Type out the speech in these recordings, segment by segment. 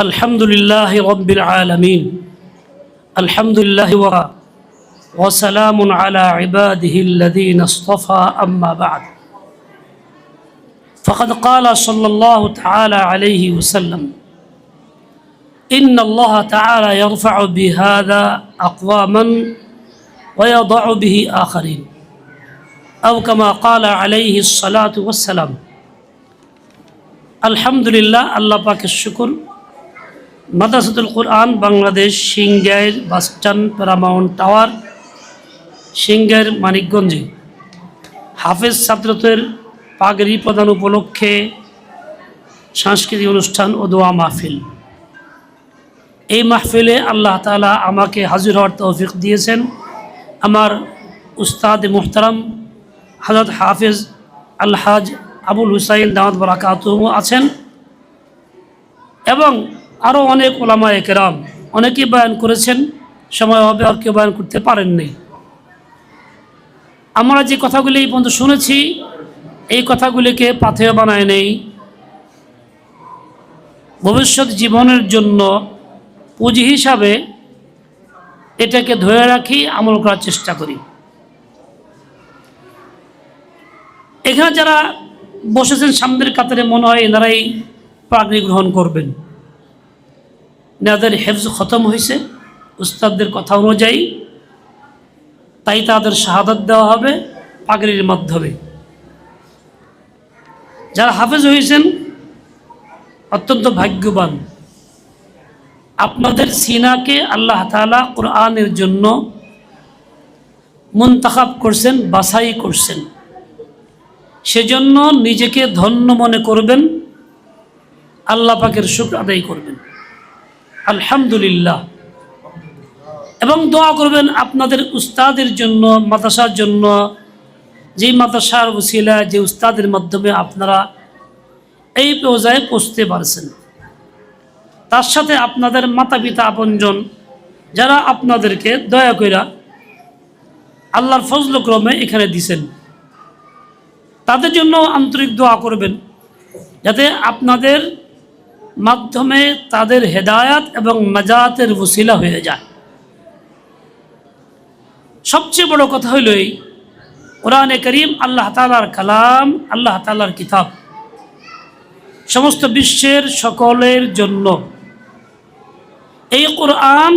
الحمد لله رب العالمين. الحمد لله وراء وسلام على عباده الذين اصطفى أما بعد. فقد قال صلى الله تعالى عليه وسلم إن الله تعالى يرفع بهذا أقواما ويضع به آخرين. أو كما قال عليه الصلاة والسلام الحمد لله الله باك الشكر Madrasatul Quran Bangladesh Singair bus stand Paramount tower Singair মানিকগঞ্জে। হাফেজ ছাত্রদের পাগড়ি প্রদান উপলক্ষে সাংস্কৃতিক অনুষ্ঠান ও দোয়া মাহফিল। এই মাহফিলে আল্লাহ তালা আমাকে হাজির হওয়ার তৌফিক দিয়েছেন। আমার উস্তাদ মোহতারাম হজরত হাফেজ আলহাজ আবুল হুসাইন দামাত বরাকাতুম আছেন এবং আরও অনেক ওলামা একরাম অনেকেই বয়ান করেছেন, সময় হবে আর কেউ বয়ান করতে পারেননি। আমরা যে কথাগুলি এই পর্যন্ত শুনেছি, এই কথাগুলিকে পাথেয় বানায় নেই। ভবিষ্যৎ জীবনের জন্য পুঁজি হিসাবে এটাকে ধরে রাখি, আমল করার চেষ্টা করি। এখানে যারা বসেছেন সামনের কাতারে মনে হয় এনারাই প্রাগ্নি গ্রহণ করবেন। এনাদের হেফজ খতম হয়েছে। উস্তাদদের কথা অনুযায়ী তাই তাদের শাহাদত দেওয়া হবে পাগড়ির মাধ্যমে। যারা হাফেজ হয়েছেন, অত্যন্ত ভাগ্যবান। আপনাদের সিনাকে আল্লাহ তালা কোরআনের জন্য মুন্তাখাব করছেন, বাছাই করছেন। সেজন্য নিজেকে ধন্য মনে করবেন, আল্লাহ পাকের শুক্র আদায় করবেন। আলহামদুলিল্লাহ। এবং দোয়া করবেন আপনাদের উস্তাদের জন্য মাতাসার জন্য। যে মাতাসার উসিলা যে উস্তাদের মাধ্যমে আপনারা এই পর্যায়ে পৌঁছতে পারছেন। তার সাথে আপনাদের মাতা পিতা আপনজন, যারা আপনাদেরকে দয়া কইরা আল্লাহর ফজলক্রমে এখানে দিছেন। তাদের জন্য আন্তরিক দোয়া করবেন, যাতে আপনাদের মাধ্যমে তাদের হেদায়াত এবং নাজাতের ওসিলা হয়ে যায়। সবচেয়ে বড় কথা হইল এই, কোরআনে করিম আল্লাহ তালার কালাম, আল্লাহ তালার কিতাব। সমস্ত বিশ্বের সকলের জন্য। এই কোরআন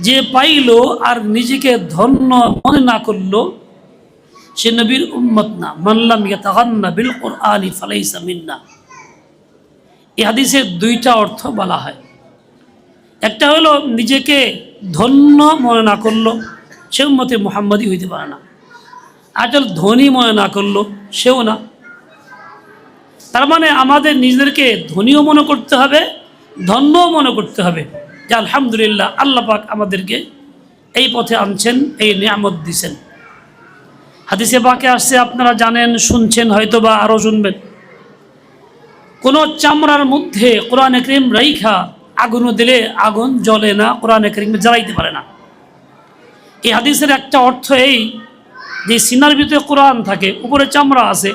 যে পাইল আর নিজেকে ধন্য মনে না করল, সে নবীর উম্মত না। মানলাম ইয়াতাগান্না বিল কোরআনি ফালাইসা মিন্না। এই হাদিসের দুইটা অর্থ বলা হয়। একটা হলো নিজেকে ধন্য মনে না করল সে মতে মোহাম্মদই হইতে পারে না। আর ধনী মনে না করল, সেও না। তার মানে আমাদের নিজেদেরকে ধনীও মনে করতে হবে, ধন্যও মনে করতে হবে যে আলহামদুলিল্লাহ আল্লাহ পাক আমাদেরকে এই পথে আনছেন, এই নিয়ামত দিছেন। হাদিসে বাকে আসছে, আপনারা জানেন, শুনছেন হয়তো বা আরও শুনবেন। কোনো চামড়ার মধ্যে কোরআন করিম রাইখা আগুন দিলে আগুন জ্বলে না, কোরআন করিম জ্বালাইতে পারে না। এই হাদিসের একটা অর্থ এই যে সিনার ভিতরে কোরআন থাকে, উপরে চামড়া আছে,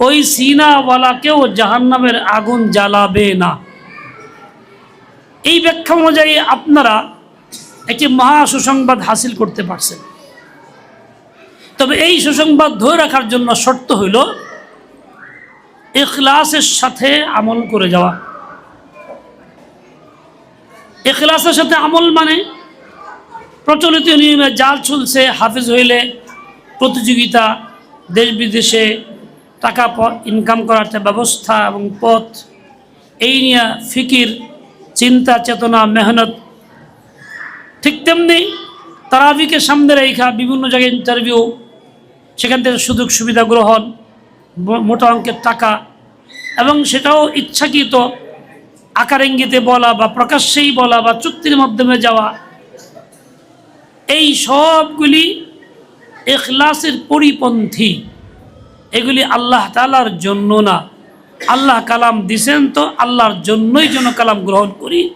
ওই সিনাওয়ালাকেও জাহান্নামের আগুন জ্বালাবে না। এই ব্যাখ্যা অনুযায়ী আপনারা একটি মহা সুসংবাদ হাসিল করতে পারছেন। তবে এই সুসংবাদ ধরে রাখার জন্য শর্ত হইল এখলাসের সাথে আমল করে যাওয়া। এখলাসের সাথে আমল মানে প্রচলিত নিয়মে জাল চলছে হাফিজ হইলে প্রতিযোগিতা, দেশ বিদেশে টাকা ইনকাম করার ব্যবস্থা এবং পথ। এই নিয়ে ফিকির, চিন্তা, চেতনা, মেহনত ঠিক তেমনি তারাবিকে সামনে রেখা, বিভিন্ন জায়গায় ইন্টারভিউ সেখান থেকে সুযোগ সুবিধা গ্রহণ মোটা অঙ্কের টাকা। এবং সেটাও ইচ্ছাকৃত আকার ইঙ্গিতে বলা বা প্রকাশ্যেই বলা বা চুক্তির মাধ্যমে যাওয়া। এই সবগুলি এখলাসের পরিপন্থী। এগুলি আল্লাহ তালার জন্য না। আল্লাহ কালাম দিছেন তো আল্লাহর জন্যই যেন কালাম গ্রহণ করি।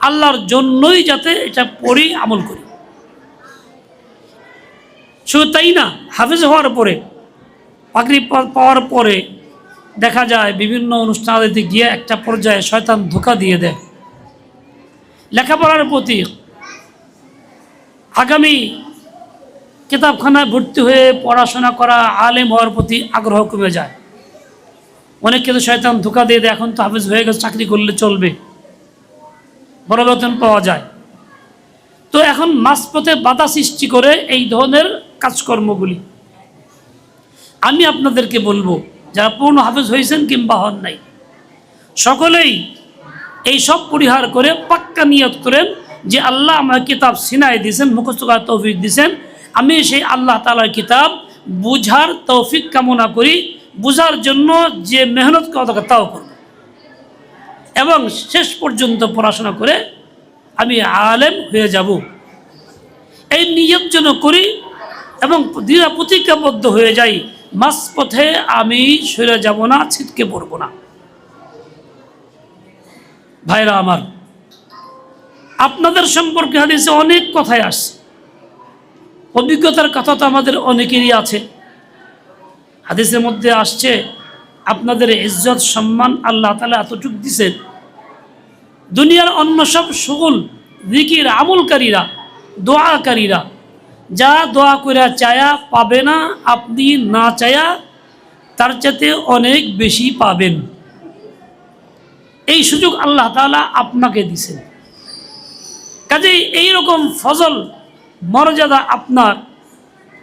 আল্লাহর জন্যই যাতে এটা পড়ি, আমল করি। শুধু তাই না, হাফিজ হওয়ার পরে পাকড়ি পাওয়ার পরে দেখা যায় বিভিন্ন অনুষ্ঠানাদিতে গিয়ে একটা পর্যায়ে শয়তান ধোকা দিয়ে দেয়। লেখাপড়ার প্রতি আগামী কিতাবখানায় ভর্তি হয়ে পড়াশোনা করা আলেম হওয়ার প্রতি আগ্রহ কমে যায়। অনেক কিন্তু শয়তান ধোকা দিয়ে দেয়, এখন তো হাফেজ হয়ে গেছে, চাকরি করলে চলবে। বড় বেতন পাওয়া যায়। তো এখন মাঝপথে বাধা সৃষ্টি করে এই ধরনের কাজকর্মগুলি। আমি আপনাদেরকে বলব, যারা পূর্ণ হাফেজ হয়েছেন কিংবা হন নাই, সকলেই এই সব পরিহার করে পাক্কা নিয়ত করেন যে আল্লাহ আমার কিতাব সিনাই দিয়েছেন, মুখস্থ করার তৌফিক দিয়েছেন। আমি সেই আল্লাহ তালার কিতাব বুঝার তৌফিক কামনা করি। বুঝার জন্য যে মেহনত করা তাও করব। এবং শেষ পর্যন্ত পড়াশোনা করে আমি আলেম হয়ে যাব। এই নিয়ত যেন করি এবং দৃঢ় প্রতিজ্ঞাবদ্ধ হয়ে যাই। মাঝপথে আমি সরে যাব না, ছিটকে পড়ব না। ভাইরা আমার, আপনাদের সম্পর্কে হাদিসে অনেক কথাই আসছে অভিজ্ঞতার কথা তো আমাদের অনেকেরই আছে। হাদিসের মধ্যে আসছে, আপনাদের ইজ্জত, সম্মান আল্লাহ তালা এতটুক দিছেন। দুনিয়ার অন্য সব সকল দিকির আমলকারীরা, দোয়াকারীরা যা দোয়া করে চায়া পাবে না, আপনি না চায়া তার চাইতে অনেক বেশি পাবেন। এই সুযোগ আল্লাহ তালা আপনাকে দিছেন। কাজেই এইরকম ফজল, মর্যাদা আপনার,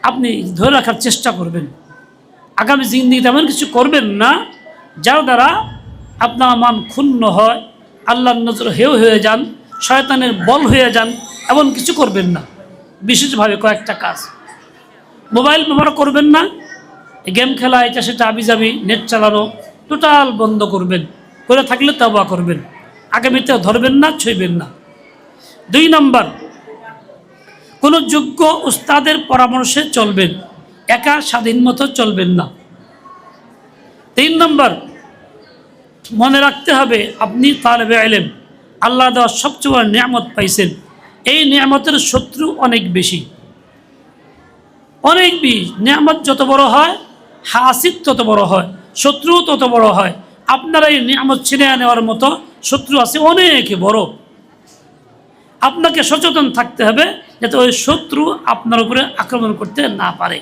আপনি ধরে রাখার চেষ্টা করবেন। আগামী জিন্দিগিতে এমন কিছু করবেন না, যার দ্বারা আপনার মান ক্ষুণ্ণ হয়, আল্লাহর নজর হেউ হয়ে যান, শয়তানের বল হয়ে যান, এমন কিছু করবেন না। বিশেষভাবে কয়েকটা কাজ। মোবাইল ব্যবহার করবেন না গেম খেলা এটা সেটা আবি আবিজাবি, নেট চালানো, টোটাল বন্ধ করবেন। করে থাকলে তাবা করবেন। আগামীতে ধরবেন না, ছুঁইবেন না। দুই নম্বর, কোনো যোগ্য উস্তাদের পরামর্শে চলবেন। একা স্বাধীন মতো চলবেন না। তিন নম্বর, মনে রাখতে হবে আপনি তালেবে আলেম আল্লাহ দেওয়ার সবচেয়ে নিয়ামত পাইছেন। এই নিয়ামতের শত্রু অনেক বেশি। অনেক বেশি নিয়ামত যত বড় হয়, হাসিদ তত বড় হয়, শত্রু তত বড় হয়। আপনারা এই নিয়ামত ছিনে নেওয়ার মতো শত্রু আছে অনেক বড়। আপনাকে সচেতন থাকতে হবে যাতে ওই শত্রু আপনার উপরে আক্রমণ করতে না পারে।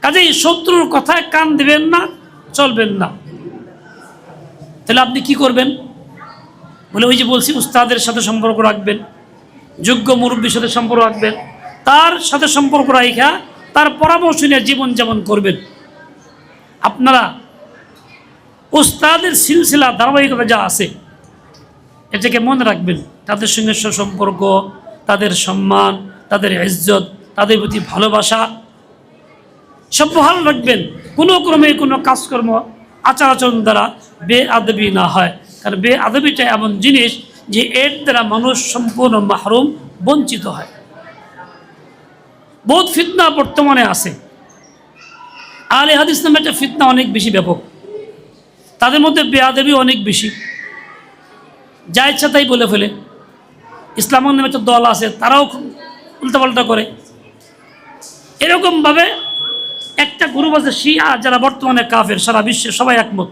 কাজেই শত্রুর কথায় কান দেবেন না, চলবেন না। তাহলে আপনি কি করবেন? বলে ওই যে বলছি, উস্তাদের সাথে সম্পর্ক রাখবেন। যোগ্য মুরব্বীর সাথে সম্পর্ক রাখবেন, তার সাথে সম্পর্ক রাখা তার পরামর্শ নিয়ে জীবনযাপন করবেন। আপনারা উস্তাদের সিলসিলা ধারাবাহিকতা যা আছে, এটাকে মনে রাখবেন। তাদের সঙ্গে সুসম্পর্ক, তাদের সম্মান, তাদের ইজ্জত, তাদের প্রতি ভালোবাসা, সব বহাল রাখবেন। কোনো ক্রমে কোনো কাজকর্ম আচার আচরণ দ্বারা বে আদবি না হয়। কারণ বে আদবিটা এমন জিনিস যে এর দ্বারা মানুষ সম্পূর্ণ মাহরুম, বঞ্চিত হয়। বহুত ফিতনা বর্তমানে আছে। আলে হাদিস নামে একটা ফিতনা অনেক বেশি ব্যাপক। তাদের মধ্যে বেআবি অনেক বেশি। যা ইচ্ছা তাই বলে ফেলে। ইসলাম নামে একটা দল আছে, তারাও উল্টাপাল্টা করে। এরকমভাবে একটা গ্রুপ আছে শিয়া, যারা বর্তমানে কাফের, সারা বিশ্বে সবাই একমত।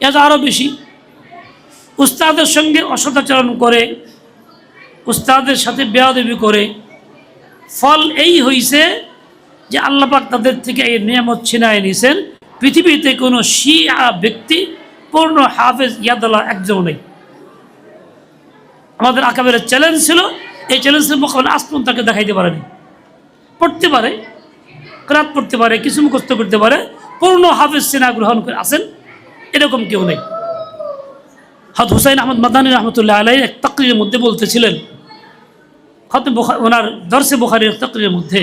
এটা আরও বেশি। উস্তাদের সঙ্গে অসদাচরণ করে, উস্তাদের সাথে বেয়াদবি করে। ফল এই হইছে যে আল্লাপাক তাদের থেকে এই নিয়ামত ছিনায় নিয়েছেন পৃথিবীতে কোনো শিয়া ব্যক্তি পূর্ণ হাফেজ ইয়াদাল্লাহ একজন নেই। আমাদের আকাবের চ্যালেঞ্জ ছিল, এই চ্যালেঞ্জের মোকাবেলা আসপন তাকে দেখাইতে পারেনি। পড়তে পারে, ক্রাত পড়তে পারে, কিছু মুখস্থ করতে পারে, পূর্ণ হাফেজ সেনা গ্রহণ করে আসেন এরকম কেউ নেই। হত হুসাইন আহমদ মাদানী রহমতুল্লাহ আলাই এক তকরির মধ্যে বলতেছিলেন হত ওনার দর্শে বোখারির তকরির মধ্যে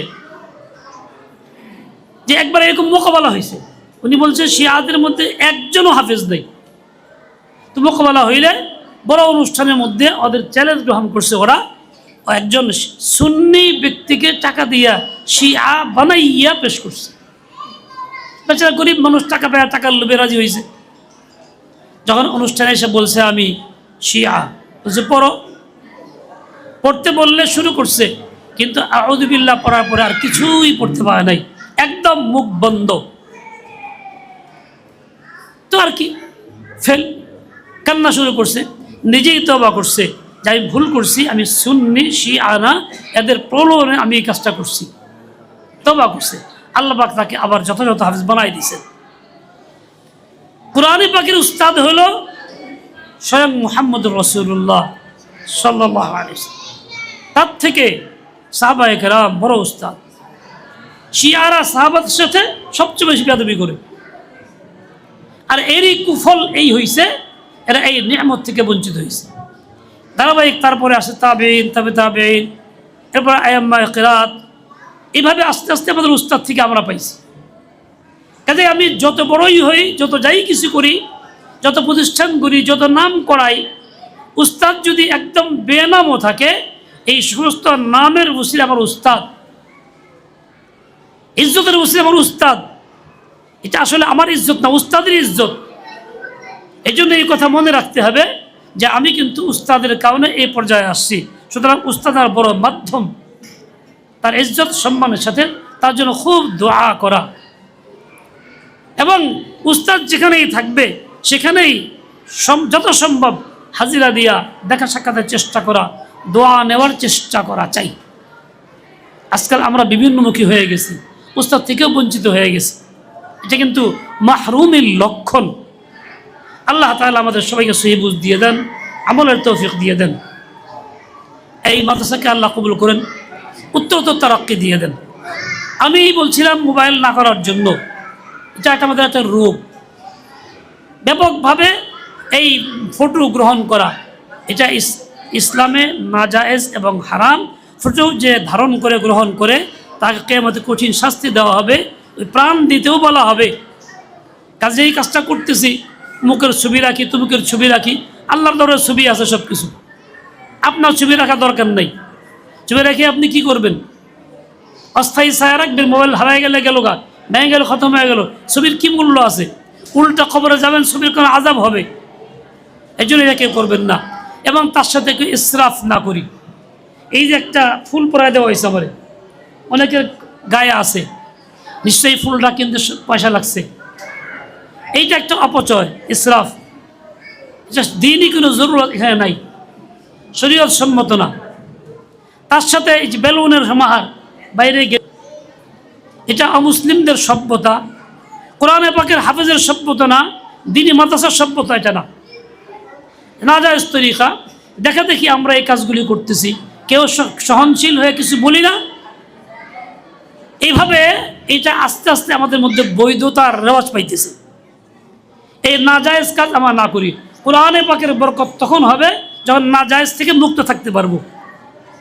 যে একবার এরকম মোকাবেলা হয়েছে। উনি বলছেন, শিয়াদের মধ্যে একজনও হাফেজ নেই। তো মোকাবেলা হইলে বড় অনুষ্ঠানের মধ্যে ওদের চ্যালেঞ্জ গ্রহণ করছে ওরা। একজন সুন্নি ব্যক্তিকে টাকা দিয়া শিয়া বানাইয়া পেশ করছে। বেচারা গরিব মানুষ টাকা পায়, টাকার লোভে রাজি হয়েছে। যখন অনুষ্ঠানে এসে বলছে আমি শিয়া, বলছে, পড়ো। পড়তে বললে শুরু করছে, কিন্তু আউদুবিল্লাহ পড়ার পরে আর কিছুই পড়তে পারে নাই। একদম মুখ বন্ধ। তো আর কি? ফেল। কান্না শুরু করছে। নিজেই তবা করছে। যে আমি ভুল করছি, আমি সুন্নি শি আনা এদের প্রলোভনে আমি এই কাজটা করছি। তবা করছে। আল্লাহ তাকে আবার যথাযথ হাফিজ বানাই দিয়েছেন। কোরআনী পাখির উস্তাদ হলো স্বয়ং মুহাম্মদ রসুল্লাহ সাল্লাহ তার থেকে সাহবা একরাম বড় উস্তাদ। শিয়ারা সাহাবাদের সাথে সবচেয়ে বেশি বেদবি করে। আর এরই কুফল এই হইছে, এরা এই নিয়ামত থেকে বঞ্চিত হয়েছে ধারাবাহিক তারপরে আসে তাবেইন তবে তাবেইন এরপর আয়াম্মা কেরাত। এইভাবে আস্তে আস্তে আমাদের উস্তাদ থেকে আমরা পাইছি। কাজে আমি যত বড়ই হই, যত যাই কিছু করি, যত প্রতিষ্ঠান করি, যত নাম করাই, উস্তাদ যদি একদম বেনামও থাকে, এই সমস্ত নামের বসির আমার উস্তাদ। ইজ্জতের বসির আমার উস্তাদ। এটা আসলে আমার ইজ্জত না, উস্তাদের ইজ্জত। এই জন্য এই কথা মনে রাখতে হবে যে আমি কিন্তু উস্তাদের কারণে এই পর্যায়ে আসছি। সুতরাং উস্তাদার বড় মাধ্যম। তার ইজ্জত, সম্মানের সাথে তার জন্য খুব দোয়া করা। এবং উস্তাদ যেখানেই থাকবে, সেখানেই যত সম্ভব হাজিরা দিয়া দেখা সাক্ষাতের চেষ্টা করা, দোয়া নেওয়ার চেষ্টা করা চাই। আজকাল আমরা বিভিন্নমুখী হয়ে গেছি, উস্তাদ থেকেও বঞ্চিত হয়ে গেছি। এটা কিন্তু মাহরুমের লক্ষণ। আল্লাহ তাআলা আমাদের সবাইকে সহিবুজ দিয়ে দেন, আমলের তৌফিক দিয়ে দেন। এই মাদ্রাসাকে আল্লাহ কবুল করেন, উত্তরোত্তর তারাক্কি দিয়ে দেন। আমি বলছিলাম মোবাইল না করার জন্য। এটা একটা আমাদের একটা রোগ ব্যাপকভাবে এই ফটো গ্রহণ করা, এটা ইস- ইসলামে নাজায়েজ এবং হারাম ফটো যে ধারণ করে, গ্রহণ করে, তাকে কেমতে কঠিন শাস্তি দেওয়া হবে, ওই প্রাণ দিতেও বলা হবে। কাজে এই কাজটা করতেছি। মুখের ছবি রাখি তুমুকের ছবি রাখি, আল্লাহর দরের ছবি আছে সব কিছু আপনার ছবি রাখা দরকার নেই। ছবি রেখে আপনি কি করবেন? অস্থায়ী ছায়া রাখবেন, মোবাইল হারাই গেলে গেল গা। ভেঙে গেল, খতম হয়ে গেল। ছবির কি মূল্য আছে? উল্টা খবরে যাবেন, ছবির কোনো আজাব হবে। এই জন্য এটা কেউ করবেন না। এবং তার সাথে কেউ ইসরাফ না করি। এই যে একটা ফুল পরায় দেওয়া হয়েছে আমার। অনেকের গায়ে আছে। নিশ্চয়ই ফুলটা কিন্তু পয়সা লাগছে। এইটা একটা অপচয়, ইসরাফ। এটা দিনই কোনো জরুরত এখানে নাই। শরীয়ত সম্মত না। তার সাথে এই যে বেলুনের সমাহার বাইরে গে এটা অমুসলিমদের সভ্যতা। কোরআনে পাকের হাফেজের সভ্যতা না, দিনী মাদ্রাসার সভ্যতা এটা না। না যায় তরিকা, দেখা দেখি আমরা এই কাজগুলি করতেছি। কেউ সহনশীল হয়ে কিছু বলি না। এইভাবে এটা আস্তে আস্তে আমাদের মধ্যে বৈধতার রেওয়াজ পাইতেছে। এই নাজায়েজ কাজ আমরা না করি। কোরআনে পাকের বরকত তখন হবে যখন নাজায়েজ থেকে মুক্ত থাকতে পারব।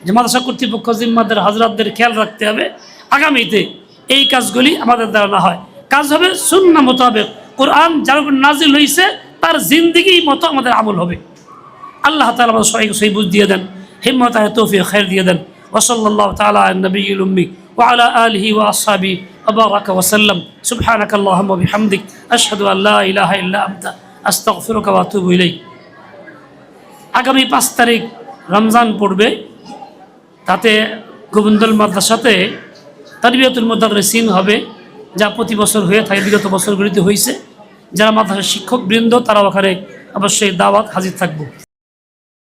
যে মাদ্রাসা কর্তৃপক্ষ, জিম্মাদের, হাজরাতদের খেয়াল রাখতে হবে। আগামীতে এই কাজগুলি আমাদের দ্বারা না হয় কাজ হবে শূন্য মোতাবেক কোরআন যার উপর নাজিল হয়েছে তার জিন্দিগি মতো আমাদের আমল হবে আল্লাহ তালা আমাদের সবাইকে সহি বুঝ দিয়ে দেন হিম্মত আয় তৌফিক খের দিয়ে দেন ওসল্লাহ তালা নবী উম্মি وعلى آله وأصحابه وبارك وسلم سبحانك اللهم وبحمدك أشهد أن لا إله إلا أنت أستغفرك وأتوب إليك আগামী পাঁচ তারিখ রমজান পড়বে তাতে গোবিন্দল মাদ্রাসাতে তারবিয়াতুল মুদাররিসিন হবে, যা প্রতি বছর হয়ে থাকে, বিগত বছরগুলিতে হয়েছে যারা মাদ্রাসার শিক্ষক বৃন্দ তারা ওখানে অবশ্যই দাওয়াত হাজির থাকব।